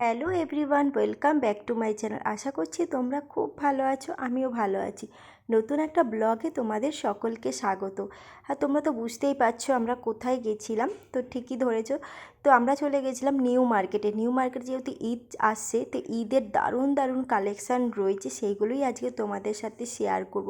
Hello everyone, welcome back to my channel. আশা করছি তোমরা খুব ভালো আছো, আমিও ভালো আছি। নতুন একটা ব্লগে তোমাদের সকলকে স্বাগত। আর তোমরা তো বুঝতেই পারছ আমরা কোথায় গেছিলাম, তো ঠিকই ধরেছো। তো আমরা চলে গেছিলাম নিউ মার্কেটে। নিউ মার্কেট যেহেতু ঈদ আসছে, তো ঈদের দারুণ দারুণ কালেকশান রয়েছে, সেইগুলোই আজকে তোমাদের সাথে শেয়ার করব।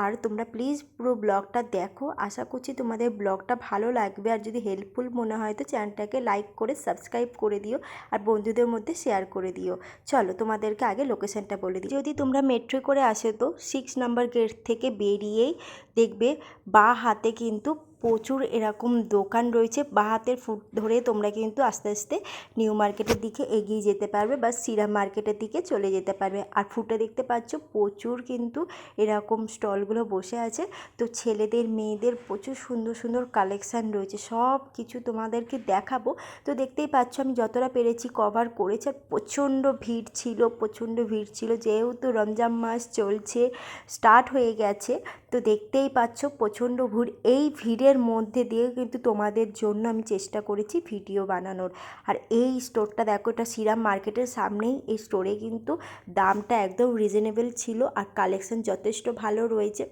আর তোমরা প্লিজ পুরো ব্লগটা দেখো। আশা করছি তোমাদের ব্লগটা ভালো লাগবে। আর যদি হেল্পফুল মনে হয় তো চ্যানেলটাকে লাইক করে সাবস্ক্রাইব করে দিও। আর বন্ধুদের মধ্যে শেয়ার করে দিও। চলো তোমাদেরকে আগে লোকেশনটা বলে দিই। যদি তোমরা মেট্রো করে আসো তো সিক্স নাম্বার গেট থেকে বেরিয়েই দেখবে বাঁ হাতে কিন্তু প্রচুর এরকম দোকান রয়েছে। বা হাতের ফুট ধরে তোমরা কিন্তু আস্তে আস্তে নিউ মার্কেটের দিকে এগিয়ে যেতে পারবে বা সিরাম মার্কেটের দিকে চলে যেতে পারবে। আর ফুটে দেখতে পাচ্ছ প্রচুর কিন্তু এরকম স্টলগুলো বসে আছে। তো ছেলেদের, মেয়েদের প্রচুর সুন্দর সুন্দর কালেকশান রয়েছে। সব কিছু তোমাদেরকে দেখাবো। তো দেখতেই পাচ্ছ আমি যতটা পেরেছি কভার করেছি। আর প্রচণ্ড ভিড় ছিল, প্রচণ্ড ভিড় ছিল। যেহেতু রমজান মাস চলছে স্টার্ট হয়ে গেছে, তো দেখতেই পাচ্ছ প্রচণ্ড ভিড়। এই ভিড়ের মধ্যে দিয়ে কিন্তু তোমাদের জন্য আমি চেষ্টা করেছি ভিডিও বানানোর। আর এই স্টোরটা দেখো, এটা সিরাম মার্কেটের সামনেই এই স্টোরে কিন্তু দামটা একদম রিজনেবল ছিল আর কালেকশন যথেষ্ট ভালো রয়েছে।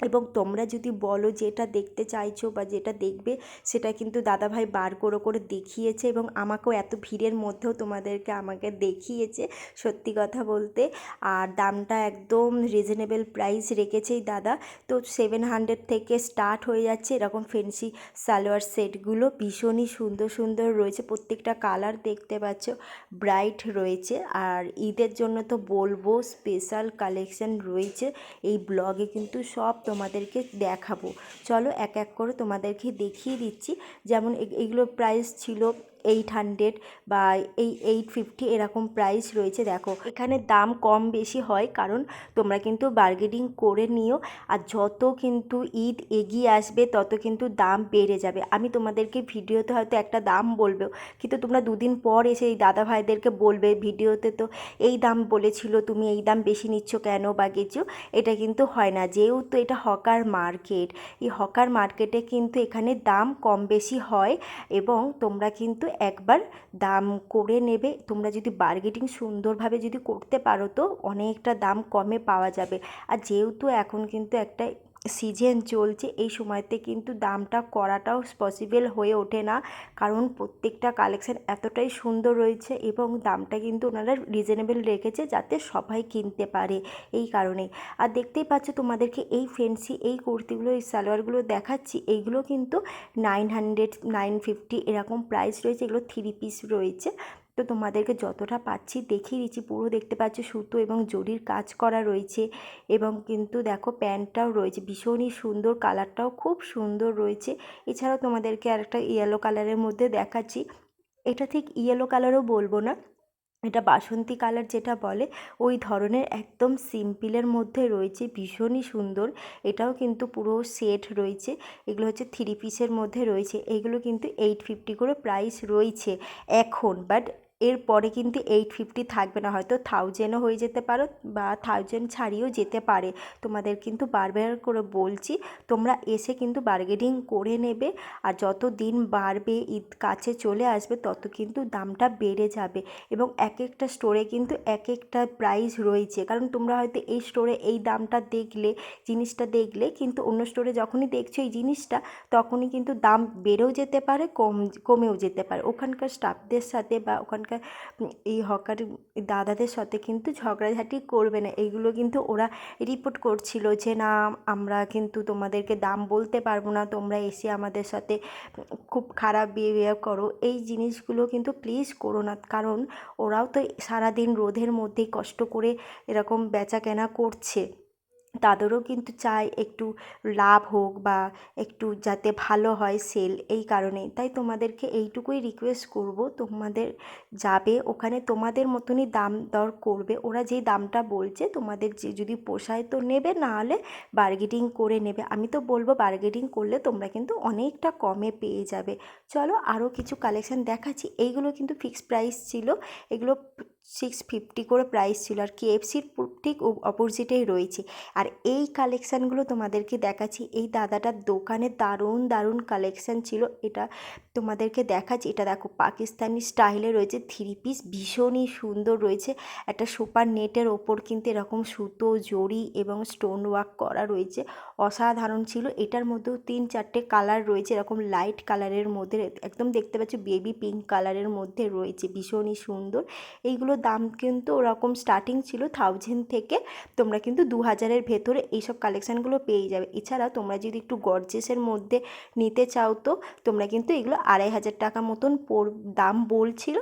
এবং তোমরা যদি বলো যেটা দেখতে চাইছো বা যেটা দেখবে, সেটা কিন্তু দাদাভাই বার করে করে দেখিয়েছে এবং আমাকেও এত ভিড়ের মধ্যেও তোমাদেরকে আমাকে দেখিয়েছে, সত্যি কথা বলতে। আর দামটা একদম রিজনেবল প্রাইস রেখেছেই দাদা। তো সেভেন হান্ড্রেড থেকে স্টার্ট হয়ে যাচ্ছে, এরকম ফেন্সি সালোয়ার সেটগুলো। ভীষণই সুন্দর সুন্দর রয়েছে। প্রত্যেকটা কালার দেখতে পাচ্ছ ব্রাইট রয়েছে। আর ঈদের জন্য তো বলব স্পেশাল কালেকশন রয়েছে। এই ব্লগে কিন্তু সব তোমাদেরকে দেখাবো। চলো এক এক করে তোমাদেরকে দেখিয়ে দিচ্ছি। যেমন এগুলোর প্রাইস ছিল এইট হান্ড্রেড বা এই এইট ফিফটি এরকম প্রাইস রয়েছে, দেখো। এখানে দাম কম বেশি হয় কারণ তোমরা কিন্তু বার্গেনিং করে নিও আর যত কিন্তু ঈদ এগিয়ে আসবে, তত কিন্তু দাম বেড়ে যাবে। আমি তোমাদেরকে ভিডিওতে হয়তো একটা দাম বলব, কিন্তু তোমরা দুদিন পর এসে এই দাদা ভাইদেরকে বলবে ভিডিওতে তো, এই দাম বলেছিল, তুমি এই দাম বেশি নিচ্ছ কেন বা কিছু এটা কিন্তু হয় না। যেহেতু এটা হকার মার্কেট, এই হকার মার্কেটে কিন্তু এখানে দাম কম বেশি হয় এবং তোমরা কিন্তু একবার দাম করে নেবে। তোমরা যদি বার্গেটিং সুন্দরভাবে যদি করতে পারো তো অনেকটা দাম কমে পাওয়া যাবে। আর যেহেতু এখন কিন্তু একটা সিজন চলছে, এই সময়তে কিন্তু দামটা করাটাও পসিবল হয়ে ওঠে না। কারণ প্রত্যেকটা কালেকশান এতটাই সুন্দর রয়েছে এবং দামটা কিন্তু ওনারা রিজনেবল রেখেছে যাতে সবাই কিনতে পারে এই কারণে। আর দেখতেই পাচ্ছ তোমাদেরকে এই ফেন্সি এই কুর্তিগুলো, এই সালোয়ারগুলো দেখাচ্ছি এইগুলো কিন্তু নাইন হান্ড্রেড নাইন ফিফটি এরকম প্রাইস রয়েছে, এগুলো থ্রি পিস রয়েছে। তো তোমাদেরকে যতটা পাচ্ছি দেখিয়ে দিচ্ছি। পুরো দেখতে পাচ্ছ সুতো এবং জরির কাজ করা রয়েছে এবং কিন্তু দেখো প্যান্টটাও রয়েছে। ভীষণই সুন্দর, কালারটাও খুব সুন্দর রয়েছে। এছাড়াও তোমাদেরকে আরেকটা ইয়েলো কালারের মধ্যে দেখাচ্ছি। এটা ঠিক ইয়েলো কালারও বলব না। এটা বাসন্তী কালার যেটা বলে, ওই ধরনের একদম সিম্পলের মধ্যে রয়েছে, ভীষণই সুন্দর। এটাও কিন্তু পুরো সেট রয়েছে। এগুলো হচ্ছে থ্রি পিসের মধ্যে রয়েছে। এগুলো কিন্তু এইট ফিফটি করে প্রাইস রয়েছে এখন। বাট এরপরে কিন্তু এইট ফিফটি থাকবে না। হয়তো থাউজেন্ডও হয়ে যেতে পারো বা থাউজেন্ড ছাড়িয়েও যেতে পারে। তোমাদের কিন্তু বারবার করে বলছি, তোমরা এসে কিন্তু বার্গেনিং করে নেবে আর যত দিন বাড়বে, ঈদ কাছে চলে আসবে, তত কিন্তু দামটা বেড়ে যাবে। এবং এক একটা স্টোরে কিন্তু এক একটা প্রাইস রয়েছে। কারণ তোমরা হয়তো এই স্টোরে এই দামটা দেখলে, জিনিসটা দেখলে, কিন্তু অন্য স্টোরে যখনই দেখছ এই জিনিসটা, তখনই কিন্তু দাম বেড়েও যেতে পারে, কম, কমেও যেতে পারে। ওখানকার স্টাফদের সাথে বা ওখানকার উম, এই হকার দাদাদের সাথে কিন্তু ঝগড়াঝাটি করবে না। এইগুলো কিন্তু ওরা রিপোর্ট করছিল যে না আমরা কিন্তু তোমাদেরকে দাম বলতে পারব না। তোমরা এসে আমাদের সাথে খুব খারাপ বিহেভিয়ার করো। এই জিনিসগুলো কিন্তু প্লিজ করো না। কারণ ওরাও তো সারাদিন রোদের মধ্যেই কষ্ট করে এরকম বেচা কেনা করছে। তাদেরও কিন্তু চাই একটু লাভ হোক বা একটু যাতে ভালো হয় সেল এই কারণেই তাই তোমাদেরকে এইটুকুই রিকোয়েস্ট করব, তোমাদের যাবে, ওখানে তোমাদের মতনই দাম দর করবে। ওরা যেই দামটা বলছে, তোমাদের যে যদি পোষায় তো নেবে, না হলে বার্গেটিং করে নেবে। আমি তো বলব বার্গেটিং করলে তোমরা কিন্তু অনেকটা কমে পেয়ে যাবে। চলো আরও কিছু কালেকশান দেখাচ্ছি। এইগুলো কিন্তু ফিক্সড প্রাইস ছিল। এগুলো সিক্স ফিফটি করে প্রাইস ছিল। আর কেএফসির ঠিক অপোজিটেই রয়েছে। আর এই কালেকশানগুলো তোমাদেরকে দেখাচ্ছি। এই দাদাটার দোকানে দারুণ দারুণ কালেকশান ছিল। এটা তোমাদেরকে দেখাচ্ছি। এটা দেখো, পাকিস্তানি স্টাইলে রয়েছে। থ্রি পিস ভীষণই সুন্দর রয়েছে। একটা সুপার নেটের ওপর কিন্তু এরকম সুতো, জড়ি এবং স্টোন ওয়ার্ক করা রয়েছে। অসাধারণ ছিল। এটার মধ্যেও তিন চারটে কালার রয়েছে। এরকম লাইট কালারের মধ্যে। একদম দেখতে পাচ্ছ বেবি পিঙ্ক কালারের মধ্যে রয়েছে। ভীষণই সুন্দর। এইগুলোর দাম কিন্তু ওরকম স্টার্টিং ছিল থাউজেন্ড থেকে, তোমরা কিন্তু দু হাজারের ভেতরে এইসব কালেকশানগুলো পেয়ে যাবে। এছাড়া তোমরা যদি একটু গর্জেসের মধ্যে নিতে চাও তো, তোমরা কিন্তু এগুলো আড়াই হাজার টাকা মতন দাম বলছিল।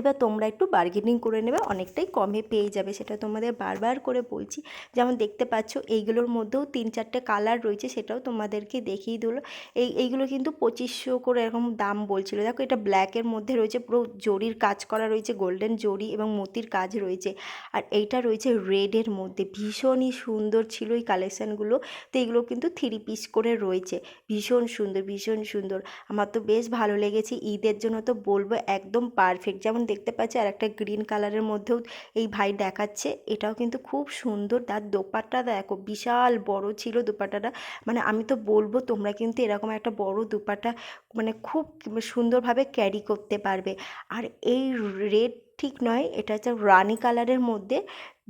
এবার তোমরা একটু বার্গেনিং করে নেবে, অনেকটাই কমে পেয়ে যাবে, সেটা তোমাদের বারবার করে বলছি। যেমন দেখতে পাচ্ছ, এইগুলোর মধ্যেও তিন চারটে কালার রয়েছে, সেটাও তোমাদেরকে দেখিয়ে দিল। এই, এইগুলো কিন্তু পঁচিশশো করে এরকম দাম বলছিল। দেখো, এটা ব্ল্যাকের মধ্যে রয়েছে, পুরো জরির কাজ করা রয়েছে গোল্ডেন জরি এবং মতির কাজ রয়েছে। আর এইটা রয়েছে রেডের মধ্যে, ভীষণই সুন্দর ছিল এই কালেকশানগুলো তো এইগুলো কিন্তু থ্রি পিস করে রয়েছে, ভীষণ সুন্দর ভীষণ সুন্দর। আমার তো বেশ ভালো লেগেছে, ঈদের জন্য তো বলব একদম পারফেক্ট যেমন দেখতে পাচ্ছি আর একটা গ্রিন কালারের মধ্যেও এই ভাই দেখাচ্ছে। এটাও কিন্তু খুব সুন্দর। তার দোপাট্টা দেখো, বিশাল বড় ছিল দোপাট্টাটা। মানে আমি তো বলব তোমরা কিন্তু এরকম একটা বড় দোপাট্টা মানে খুব সুন্দরভাবে ক্যারি করতে পারবে। আর এই রেড ঠিক নয়, এটা হচ্ছে রানি কালারের মধ্যে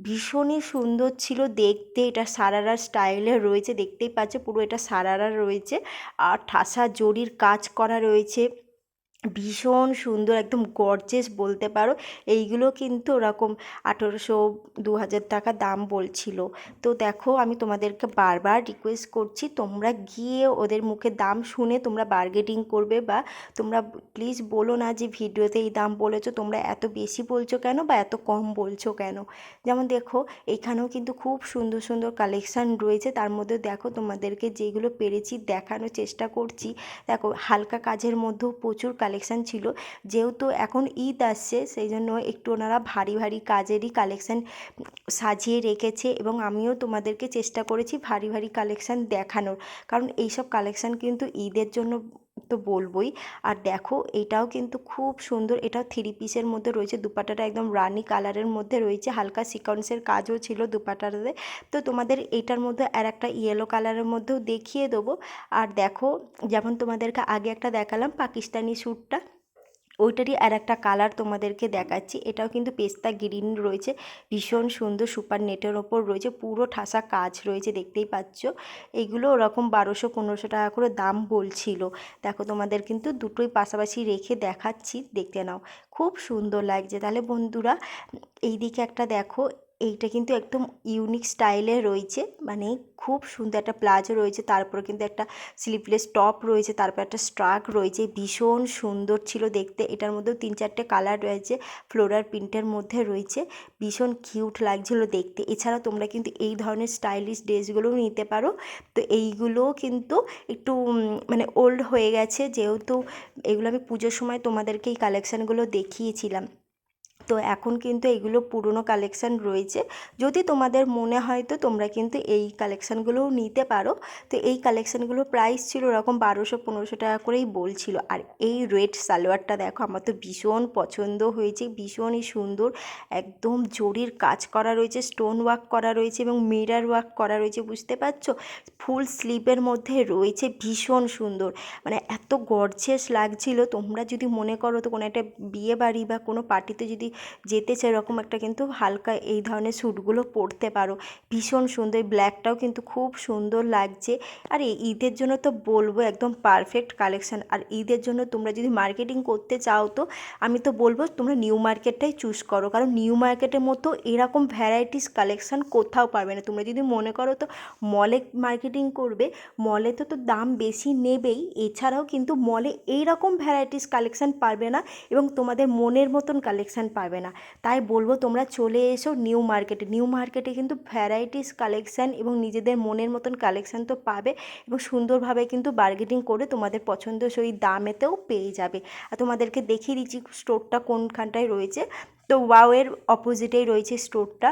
ভীষণই সুন্দর ছিল দেখতে। এটা সারারা স্টাইলে রয়েছে, দেখতেই পাচ্ছ পুরো এটা সারারা রয়েছে। আর ঠাসা জরির কাজ করা রয়েছে। ভীষণ সুন্দর, একদম গর্জেস বলতে পারো। এইগুলো কিন্তু ওরকম আঠেরোশো দু হাজার টাকা দাম বলছিল। তো দেখো, আমি তোমাদেরকে বারবার রিকোয়েস্ট করছি, তোমরা গিয়ে ওদের মুখে দাম শুনে তোমরা বার্গেটিং করবে বা তোমরা প্লিজ বলো না যে ভিডিওতে এই দাম বলেছ, তোমরা এত বেশি বলছো কেন বা এত কম বলছো কেন? যেমন দেখো, এখানেও কিন্তু খুব সুন্দর সুন্দর কালেকশান রয়েছে। তার মধ্যে দেখো, তোমাদেরকে যেগুলো পেরেছি দেখানোর চেষ্টা করছি। দেখো, হালকা কাজের মধ্যেও প্রচুর কালেকশান ছিল। যেহেতু এখন ঈদ আসছে সেই জন্য একটু ওনারা ভারী ভারী কাজেরই কালেকশান সাজিয়ে রেখেছে এবং আমিও তোমাদেরকে চেষ্টা করেছি ভারী ভারী কালেকশান দেখানোর। কারণ এইসব কালেকশান কিন্তু ঈদের জন্য তো বলবোই। আর দেখো, এটাও কিন্তু খুব সুন্দর, এটাও থ্রি পিসের মধ্যে রয়েছে, দুপাটাটা একদম রানি কালারের মধ্যে রয়েছে, হালকা সিকোয়েন্সের কাজও ছিল দুপাটাতে। তো তোমাদের এটার মধ্যে আর একটা ইয়েলো কালারের মধ্যেও দেখিয়ে দেবো। আর দেখো, যেমন তোমাদেরকে আগে একটা দেখালাম, পাকিস্তানি স্যুটটা ওইটারই আর একটা কালার তোমাদেরকে দেখাচ্ছি। এটাও কিন্তু পেস্তা গ্রিন রয়েছে। ভীষণ সুন্দর সুপার নেটের ওপর রয়েছে। পুরো ঠাসা কাজ রয়েছে, দেখতেই পাচ্ছ। এগুলো ওরকম বারোশো, পনেরোশো টাকা করে দাম বলছিল। দেখো, তোমাদের কিন্তু দুটোই পাশাপাশি রেখে দেখাচ্ছি। দেখতে নাও। খুব সুন্দর লাগছে। তাহলে বন্ধুরা এই দিকে একটা দেখো এইটা কিন্তু একদম ইউনিক স্টাইলে রয়েছে। মানে খুব সুন্দর একটা প্লাজো রয়েছে, তারপরে কিন্তু একটা স্লিভলেস টপ রয়েছে, তারপর একটা স্ট্রাক রয়েছে, ভীষণ সুন্দর ছিল দেখতে। এটার মধ্যেও তিন চারটে কালার রয়েছে ফ্লোরার প্রিন্টের মধ্যে রয়েছে। ভীষণ কিউট লাগছিল দেখতে। এছাড়া তোমরা কিন্তু এই ধরনের স্টাইলিশ ড্রেসগুলোও নিতে পারো। তো এইগুলোও কিন্তু একটু মানে ওল্ড হয়ে গেছে, যেহেতু এগুলো আমি পুজোর সময় তোমাদেরকে এই কালেকশানগুলো দেখিয়েছিলাম। তো এখন কিন্তু এগুলো পুরনো কালেকশান রয়েছে। যদি তোমাদের মনে হয় তো তোমরা কিন্তু এই কালেকশানগুলোও নিতে পারো। তো এই কালেকশানগুলো প্রাইস ছিল ওরকম বারোশো পনেরোশো টাকা করেই বলছিল। আর এই রেড সালোয়ারটা দেখো, আমার তো ভীষণ পছন্দ হয়েছে, ভীষণই সুন্দর। একদম জরির কাজ করা রয়েছে স্টোন ওয়ার্ক করা রয়েছে এবং মিরার ওয়ার্ক করা রয়েছে, বুঝতে পারছ? ফুল স্লিপের মধ্যে রয়েছে, ভীষণ সুন্দর। মানে এত গর্জেস লাগছিল। তোমরা যদি মনে করো তো কোনো একটা বিয়ে বাড়ি বা কোনো পার্টিতে যদি যেতে চাই এরকম একটা কিন্তু হালকা এই ধরনের স্যুটগুলো পরতে পারো। ভীষণ সুন্দর ব্ল্যাকটাও কিন্তু খুব সুন্দর লাগছে। আর এই ঈদের জন্য তো বলব একদম পারফেক্ট কালেকশান। আর ঈদের জন্য তোমরা যদি মার্কেটিং করতে চাও তো, আমি তো বলব তোমরা নিউ মার্কেটটাই চুজ করো। কারণ নিউ মার্কেটের মতো এরকম ভ্যারাইটিস কালেকশান কোথাও পাবে না। তোমরা যদি মনে করো তো মলে মার্কেটিং করবে, মলে তো তো দাম বেশি নেবেই। এছাড়াও কিন্তু মলে এইরকম ভ্যারাইটিস কালেকশান পারবে না এবং তোমাদের মনের মতন কালেকশান পাবে না। তাই বলব তোমরা চলে এসো নিউ মার্কেটে নিউ মার্কেটে কিন্তু ভ্যারাইটিস কালেকশান এবং নিজেদের মনের মতন কালেকশান তো পাবে এবং সুন্দরভাবে কিন্তু বার্গেটিং করে তোমাদের পছন্দসই দামেতেও পেয়ে যাবে। আর তোমাদেরকে দেখিয়ে দিচ্ছি স্টোরটা কোনখানটায় রয়েছে। তো ওয়াওয়ের অপোজিটেই রয়েছে স্টোরটা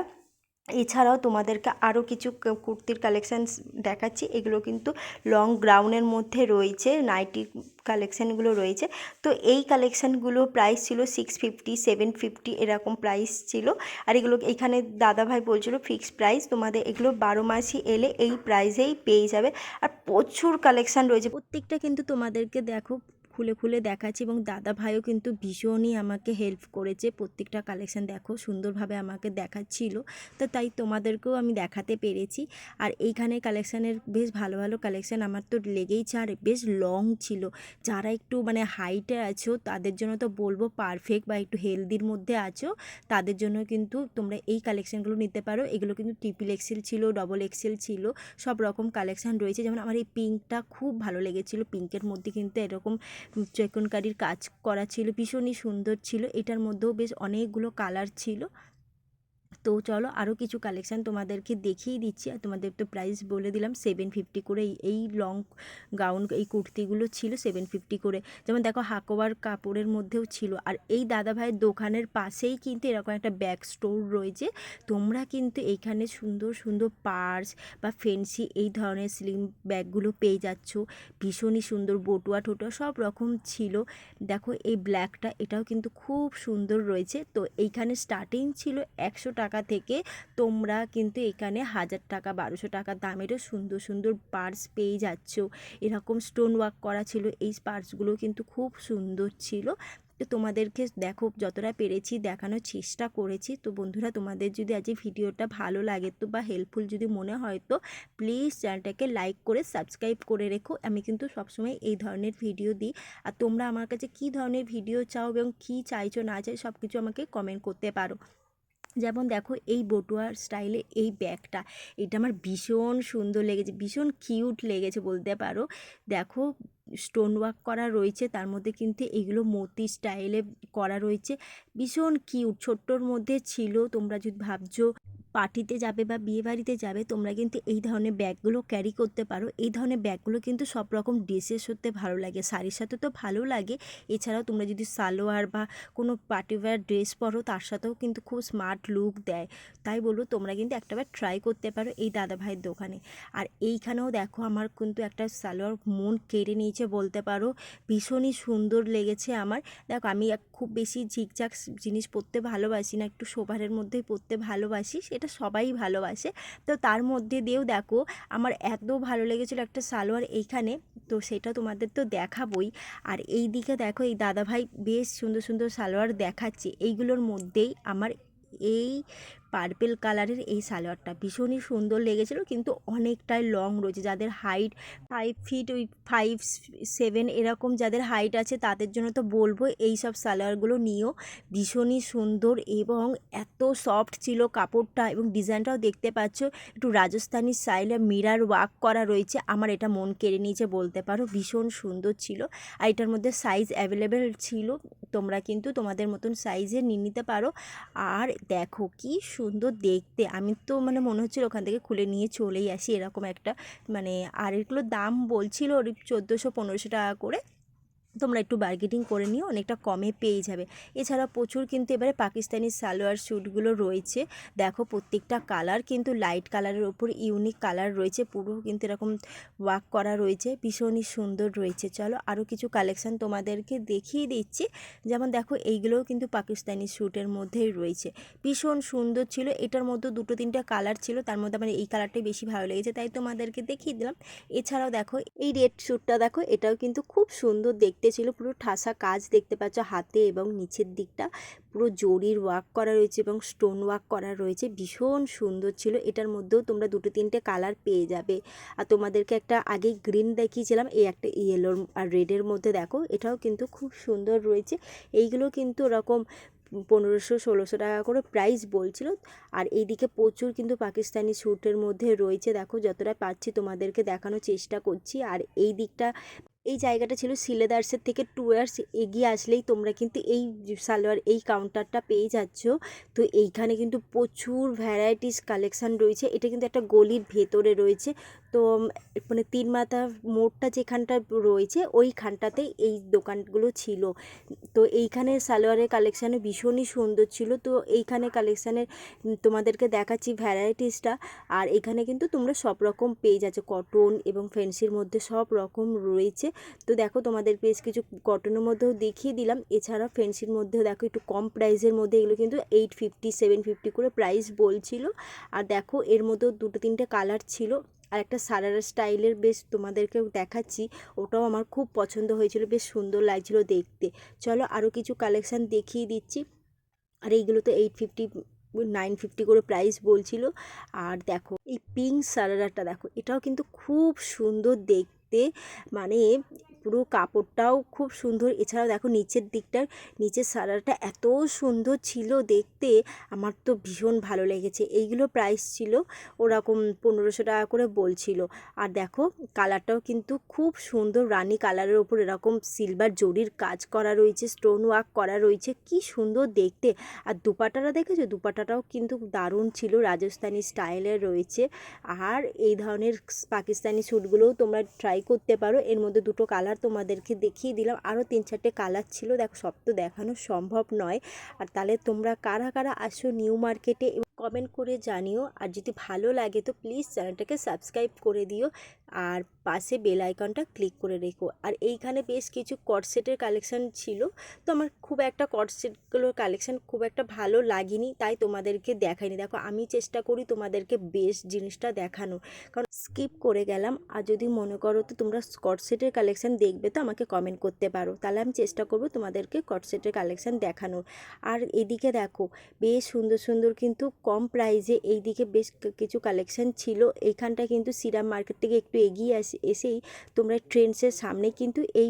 এছাড়াও তোমাদেরকে আরও কিছু কুর্তির কালেকশানস দেখাচ্ছি। এগুলো কিন্তু লং গ্রাউনের মধ্যে রয়েছে নাইটি কালেকশানগুলো রয়েছে। তো এই কালেকশানগুলো প্রাইস ছিল সিক্স ফিফটি সেভেন ফিফটি এরকম প্রাইস ছিল। আর এগুলো এখানে দাদাভাই বলছিল ফিক্সড প্রাইস তোমাদের এগুলো বারো মাসই এলে এই প্রাইসেই পেয়ে যাবে। আর প্রচুর কালেকশান রয়েছে। প্রত্যেকটা কিন্তু তোমাদেরকে দেখো খুলে খুলে দেখাচ্ছি এবং দাদা ভাইও কিন্তু ভীষণই আমাকে হেল্প করেছে। প্রত্যেকটা কালেকশান দেখো, সুন্দরভাবে আমাকে দেখাচ্ছিল। তো তাই তোমাদেরকেও আমি দেখাতে পেরেছি। আর এইখানে কালেকশানের বেশ ভালো ভালো কালেকশান আমার তো লেগেইছে আর বেশ লং ছিল। যারা একটু মানে হাইটে আছো, তাদের জন্য তো বলব পারফেক্ট বা একটু হেলদির মধ্যে আছো, তাদের জন্য কিন্তু তোমরা এই কালেকশানগুলো নিতে পারো। এগুলো কিন্তু ট্রিপল এক্সেল ছিল ডবল এক্সেল ছিল সব রকম কালেকশান রয়েছে। যেমন আমার এই পিঙ্কটা খুব ভালো লেগেছিলো। পিঙ্কের মধ্যে কিন্তু এরকম চিকনকারির কাজ করা ছিল ভীষণই সুন্দর ছিল। এটার মধ্যেও বেশ অনেকগুলো কালার ছিল। তো চলো আরও কিছু কালেকশান তোমাদেরকে দেখিয়ে দিচ্ছি। আর তোমাদের তো প্রাইস বলে দিলাম সেভেন ফিফটি করে এই- লং গাউন এই কুর্তিগুলো ছিল সেভেন ফিফটি করে। যেমন দেখো হাকোয়ার কাপড়ের মধ্যেও ছিল। আর এই দাদা ভাইয়ের দোকানের পাশেই কিন্তু এরকম একটা ব্যাগ স্টোর রয়েছে। তোমরা কিন্তু এইখানে সুন্দর সুন্দর পার্স বা ফেন্সি এই ধরনের স্লিম ব্যাগগুলো পেয়ে যাচ্ছ। ভীষণই সুন্দর বটুয়া টোটুয়া সব রকম ছিল। দেখো এই ব্ল্যাকটা এটাও কিন্তু খুব সুন্দর রয়েছে। তো এইখানে স্টার্টিং ছিল একশো টাকা থেকে তোমরা কিন্তু এখানে হাজার টাকা, বারোশো টাকা দামেরও সুন্দর সুন্দর পার্স পেয়ে যাচ্ছ। এরকম স্টোন ওয়ার্ক করা ছিল, এই পার্সগুলো কিন্তু খুব সুন্দর ছিল। তো তোমাদেরকে দেখো, যতটা পেরেছি দেখানোর চেষ্টা করেছি। তো বন্ধুরা, তোমাদের যদি আজ ভিডিওটা ভালো লাগে তো বা হেল্পফুল যদি মনে হয় তো প্লিজ চ্যানেলটাকে লাইক করে সাবস্ক্রাইব করে রেখো। আমি কিন্তু সবসময় এই ধরনের ভিডিও দিই। আর তোমরা আমার কাছে কী ধরনের ভিডিও চাও এবং কী চাইছো না চাই সব কিছু আমাকে কমেন্ট করতে পারো। যেমন দেখো এই বটুয়ার স্টাইলে এই ব্যাগটা, এটা আমার ভীষণ সুন্দর লেগেছে, ভীষণ কিউট লেগেছে বলতে পারো। দেখো, স্টোন ওয়ার্ক করা রয়েছে, তার মধ্যে কিন্তু এগুলো মতি স্টাইলে করা রয়েছে, ভীষণ কিউট, ছোট্টর মধ্যে ছিল, তোমরা যদি ভাবছ পার্টিতে যাবে বা বিয়ে বাড়িতে যাবে, তোমরা কিন্তু এই ধরনের ব্যাগগুলো ক্যারি করতে পারো। এই ধরনের ব্যাগগুলো কিন্তু সব রকম ড্রেসের সাথে ভালো লাগে। শাড়ির সাথে তো ভালো লাগে। এছাড়াও তোমরা যদি সালোয়ার বা কোনো পার্টিওয়ার ড্রেস পরো, তার সাথেও কিন্তু খুব স্মার্ট লুক দেয়। তাই বলব, তোমরা কিন্তু একটাবার ট্রাই করতে পারো এই দাদা ভাইয়ের দোকানে। আর এইখানেও দেখো, আমার কিন্তু একটা সালোয়ার মন কেড়ে নিয়েছে বলতে পারো। ভীষণই সুন্দর লেগেছে আমার। দেখো, আমি খুব বেশি ঝিকঝাক জিনিস পরতে ভালোবাসি না, একটু সোভারের মধ্যেই পরতে ভালোবাসি। সেটা সবাই ভালোবাসে। তো তার মধ্যে দিয়েও দেখো, আমার এত ভালো লেগেছিলো একটা সালোয়ার এইখানে, তো সেটা তোমাদের তো দেখাবই। আর এই দিকে দেখো, এই দাদাভাই বেশ সুন্দর সুন্দর সালোয়ার দেখাচ্ছে। এইগুলোর মধ্যেই আমার এই পার্পেল কালারের এই সালোয়ারটা। ভীষণই সুন্দর লেগেছিলো, কিন্তু অনেকটাই লং রয়েছে। যাদের হাইট ফাইভ ফিট ওই ফাইভ সেভেন এরকম যাদের হাইট আছে, তাদের জন্য তো বলব, এই সব সালোয়ারগুলো নিও ভীষণই সুন্দর এবং এত সফট ছিল কাপড়টা এবং ডিজাইনটাও দেখতে পাচ্ছ। একটু রাজস্থানি স্টাইলে মিরার ওয়ার্ক করা রয়েছে, আমার এটা মন কেড়ে নিয়েছে বলতে পারো, ভীষণ সুন্দর ছিল। আর এটার মধ্যে সাইজ অ্যাভেলেবেল ছিল, তোমরা কিন্তু তোমাদের মতন সাইজে নিয়ে নিতে পারো। আর দেখো কি সুন্দর দেখতে। আমি তো মানে মনে হচ্ছিল ওখান থেকে খুলে নিয়ে চলেই আসি, এরকম একটা মানে আর এগুলোর দাম বলছিল ওর চোদ্দোশো পনেরোশো টাকা করে। তোমরা একটু বার্গেটিং করে নিও, অনেকটা কমে পেয়ে যাবে। এছাড়া প্রচুর কিন্তু এবারে পাকিস্তানি সালোয়ার স্যুটগুলো রয়েছে। দেখো প্রত্যেকটা কালার কিন্তু লাইট কালারের ওপর ইউনিক কালার রয়েছে, পুরো কিন্তু এরকম ওয়াক করা রয়েছে, ভীষণই সুন্দর রয়েছে। চলো আরও কিছু কালেকশান তোমাদেরকে দেখিয়ে দিচ্ছি। যেমন দেখো এইগুলোও কিন্তু পাকিস্তানি স্যুটের মধ্যেই রয়েছে। ভীষণ সুন্দর ছিল, এটার মধ্যে দুটো তিনটা কালার ছিল, তার মধ্যে আমার এই কালারটাই বেশি ভালো লেগেছে, তাই তোমাদেরকে দেখিয়ে দিলাম। এছাড়াও দেখো এই রেড স্যুটটা দেখো, এটাও কিন্তু খুব সুন্দর দেখতে ছিল পুরো ঠাসা কাজ দেখতে পাচ্ছ হাতে এবং নিচের দিকটা। পুরো জরির ওয়ার্ক করা রয়েছে এবং স্টোন ওয়ার্ক করা রয়েছে। ভীষণ সুন্দর ছিল। এটার মধ্যেও তোমরা দুটো তিনটে কালার পেয়ে যাবে। আর তোমাদেরকে একটা আগে গ্রিন দেখিয়েছিলাম, এই একটা ইয়েলোর আর রেডের মধ্যে দেখো, এটাও কিন্তু খুব সুন্দর রয়েছে। এইগুলো কিন্তু ওরকম পনেরোশো, ষোলোশো টাকা করে প্রাইস বলছিল। আর এইদিকে প্রচুর কিন্তু পাকিস্তানি স্যুটের মধ্যে রয়েছে। দেখো যতটা পাচ্ছি তোমাদেরকে দেখানোর চেষ্টা করছি। আর এই দিকটা এই জায়গাটা ছিল সিলেদার্সের থেকে টু ইয়ার্স এগিয়ে আসলেই তোমরা কিন্তু এই সালোয়ার, এই কাউন্টারটা পেয়ে যাচ্ছ। তো এইখানে কিন্তু প্রচুর ভ্যারাইটিস কালেকশান রয়েছে। এটা কিন্তু একটা গলির ভেতরে রয়েছে। তো মানে তিন মাথা মোড়টা যেখানটা রয়েছে ওইখানটাতেই এই দোকানগুলো ছিল। তো এইখানে সালোয়ারের কালেকশানে ভীষণই সুন্দর ছিল। তো এইখানে কালেকশানের তোমাদেরকে দেখাচ্ছি ভ্যারাইটিসটা আর এখানে কিন্তু তোমরা সব রকম পেয়ে যাচ্ছ। কটন এবং ফ্যান্সির মধ্যে সব রকম রয়েছে। তো দেখো তোমাদের বেশ কিছু কটনের মধ্যেও দেখিয়ে দিলাম। এছাড়া ফেন্সির মধ্যেও দেখো একটু কম প্রাইসের মধ্যে এগুলো কিন্তু এইট ফিফটি সেভেন ফিফটি করে প্রাইস বলছিল। আর দেখো এর মধ্যেও দুটো তিনটে কালার ছিল। আর একটা সারারা স্টাইলের বেশ তোমাদেরকেও দেখাচ্ছি। ওটাও আমার খুব পছন্দ হয়েছিল, বেশ সুন্দর লাগছিল দেখতে। চলো আরও কিছু কালেকশান দেখিয়ে দিচ্ছি। আর এইগুলো তো এইট ফিফটি নাইন ফিফটি করে প্রাইস বলছিল। আর দেখো এই পিঙ্ক সারারাটা দেখো, এটাও কিন্তু খুব সুন্দর দেখতে। মানে পুরো কাপড়টাও খুব সুন্দর। এছাড়াও দেখো নিচের দিকটার, নিচের সারাটা এত সুন্দর ছিল দেখতে। আমার তো ভীষণ ভালো লেগেছে। এইগুলো প্রাইস ছিল, ওরকম পনেরোশো টাকা করে বলছিল। আর দেখো কালারটাও কিন্তু খুব সুন্দর। রানি কালারের ওপর এরকম সিলভার জরির কাজ করা রয়েছে স্টোন ওয়ার্ক করা রয়েছে। কি সুন্দর দেখতে। আর দুপাটাটা দেখেছ? দুপাটাটাও কিন্তু দারুণ ছিল, রাজস্থানি স্টাইলের রয়েছে। আর এই ধরনের পাকিস্তানি স্যুটগুলোও তোমরা ট্রাই করতে পারো। এর মধ্যে দুটো কালার তোমাদেরকে দেখিয়ে দিলাম। আরও তিন চারটে কালার ছিল। দেখো, সব তো দেখানো সম্ভব নয়। আর তাহলে তোমরা কারা কারা আসো নিউ মার্কেটে কমেন্ট করে জানিও। আর যদি ভালো লাগে তো প্লিজ চ্যানেলটাকে সাবস্ক্রাইব করে দিও। আর পাশে বেল আইকনটা ক্লিক করে রেখো। আর এইখানে বেশ কিছু কটসেটের কালেকশান ছিল। তো আমার খুব একটা কটসেটগুলোর কালেকশান খুব একটা ভালো লাগেনি। তাই তোমাদেরকে দেখাইনি। দেখো, আমি চেষ্টা করি তোমাদেরকে বেস্ট জিনিসটা দেখানো কারণ স্কিপ করে গেলাম। আর যদি মনে করো তো তোমরা কটসেটের কালেকশান দেখবে তো আমাকে কমেন্ট করতে পারো। তাহলে আমি চেষ্টা করব তোমাদেরকে কটসেটের কালেকশান দেখানোর। আর এদিকে দেখো, বেশ সুন্দর সুন্দর কিন্তু কম প্রাইজে এই দিকে বেশ কিছু কালেকশান ছিল। এইখানটা কিন্তু সিরাম মার্কেট থেকে একটু এগিয়ে আসে, এসেই তোমরা ট্রেন্ডসের সামনে কিন্তু এই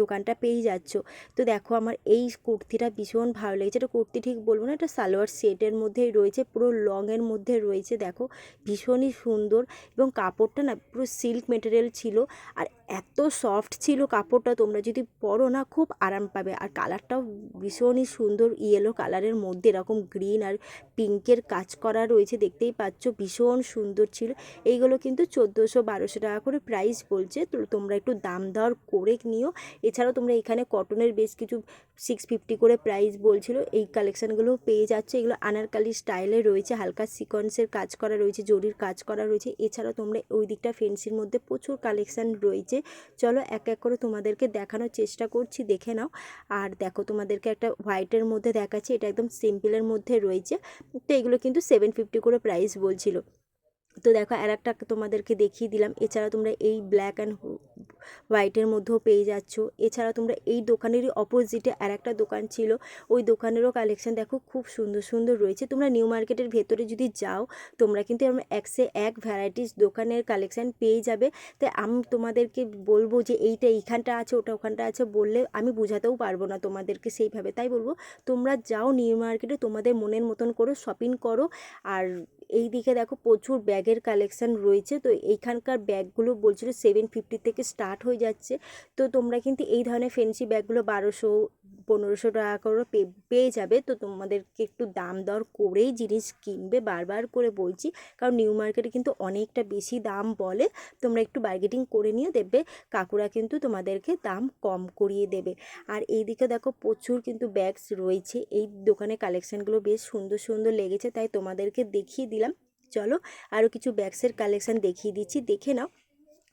দোকানটা পেয়ে যাচ্ছ। তো দেখো আমার এই কুর্তিটা ভীষণ ভালো লেগেছে। এটা কুর্তি ঠিক বলব না, এটা সালোয়ার সেটের মধ্যেই রয়েছে, পুরো লংয়ের মধ্যে রয়েছে, দেখো। ভীষণই সুন্দর এবং কাপড়টা না পুরো সিল্ক মেটেরিয়াল ছিল আর এত সফট ছিল কাপড়টা, তোমরা যদি পরো না খুব আরাম পাবে। আর কালারটাও ভীষণই সুন্দর ইয়েলো কালারের মধ্যে, এরকম গ্রিন আর পিঙ্কের কাজ করা রয়েছে, দেখতেই পাচ্ছ, ভীষণ সুন্দর ছিল। এইগুলো কিন্তু চোদ্দোশো বারোশো টাকা করে প্রাইস বলছে, তো তোমরা একটু দাম দর করে নিও। এছাড়াও তোমরা এখানে কটনের বেশ কিছু সিক্স ফিফটি করে প্রাইস বলছিল, এই কালেকশানগুলো পেয়ে যাচ্ছে। এগুলো আনারকালি স্টাইলে রয়েছে, হালকা সিকোয়েন্সের কাজ করা রয়েছে, জরির কাজ করা রয়েছে। এছাড়াও তোমরা ওই দিকটা ফেন্সির মধ্যে প্রচুর কালেকশান রয়েছে। চলো এক এক করে তোমাদেরকে দেখানোর চেষ্টা করছি, দেখে নাও। আর দেখো তোমাদেরকে একটা হোয়াইটের মধ্যে দেখাচ্ছি, এটা একদম সিম্পলের মধ্যে রয়েছে। তো এগুলো কিন্তু সেভেন ফিফটি করে প্রাইস বলছিল। তো দেখো, আর একটা তোমাদেরকে দেখিয়ে দিলাম। এছাড়া তোমরা এই ব্ল্যাক অ্যান্ড হোয়াইটের মধ্যেও পেয়ে যাচ্ছ। এছাড়া তোমরা এই দোকানেরই অপোজিটে আর একটা দোকান ছিল। ওই দোকানেরও কালেকশান দেখো, খুব সুন্দর সুন্দর রয়েছে। তোমরা নিউ মার্কেটের ভেতরে যদি যাও, তোমরা কিন্তু এরকম একসে এক ভ্যারাইটিস দোকানের কালেকশান পেয়ে যাবে। তাই আমি, তোমাদেরকে বলব যে এইটা এইখানটা আছে, ওটা ওখানটা আছে বললে আমি বোঝাতেও পারব না তোমাদেরকে সেইভাবে। তাই বলব, তোমরা যাও নিউ মার্কেটে তোমাদের মনের মতন করো শপিং করো। আর এই দিকে দেখো প্রচুর ব্যাগের কালেকশান রয়েছে। তো এইখানকার ব্যাগগুলো বলছিল সেভেন ফিফটি থেকে স্টার্ট হয়ে যাচ্ছে। তো তোমরা কিন্তু এই ধরনের ফেন্সি ব্যাগগুলো বারোশো পনেরোশো টাকা করে পেয়ে যাবে। তো তোমাদেরকে একটু দাম দর করেই জিনিস কিনবে, বারবার করে বলছি। কারণ নিউ মার্কেটে কিন্তু অনেকটা বেশি দাম বলে। তোমরা একটু বার্গেটিং করে নিয়ে দেবে কাকুরা কিন্তু তোমাদেরকে দাম কম করিয়ে দেবে। আর এইদিকে দেখো প্রচুর কিন্তু ব্যাগস রয়েছে। এই দোকানে কালেকশানগুলো বেশ সুন্দর সুন্দর লেগেছে, তাই তোমাদেরকে দেখিয়ে দিলাম। চলো আরও কিছু ব্যাগসের কালেকশান দেখিয়ে দিচ্ছি, দেখে নাও।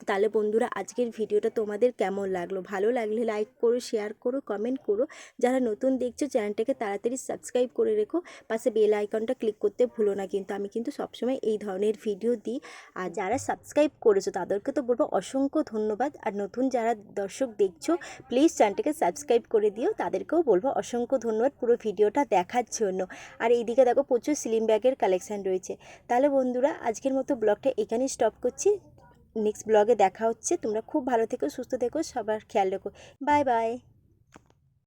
তাহলে বন্ধুরা আজকের ভিডিওটা তোমাদের কেমন লাগল? ভালো লাগলে লাইক করো শেয়ার করো কমেন্ট করো। যারা নতুন দেখছ, চ্যানেলটাকে তাড়াতাড়ি সাবস্ক্রাইব করে রেখো। পাশে বেল আইকনটা ক্লিক করতে ভুলো না কিন্তু আমি কিন্তু সবসময় এই ধরনের ভিডিও দিই। আর যারা সাবস্ক্রাইব করেছ, তাদেরকে তো বলব অসংখ্য ধন্যবাদ। আর নতুন যারা দর্শক দেখছ প্লিজ চ্যানেলটাকে সাবস্ক্রাইব করে দিও। তাদেরকেও বলব অসংখ্য ধন্যবাদ পুরো ভিডিওটা দেখার জন্য। আর এইদিকে দেখো প্রচুর স্লিম ব্যাগের কালেকশান রয়েছে। তাহলে বন্ধুরা আজকের মতো ব্লগটা এখানেই স্টপ করছি। নেক্সট ব্লগে দেখা হচ্ছে। তোমরা খুব ভালো থেকো, সুস্থ থেকো, সবার খেয়াল রেখো। Bye bye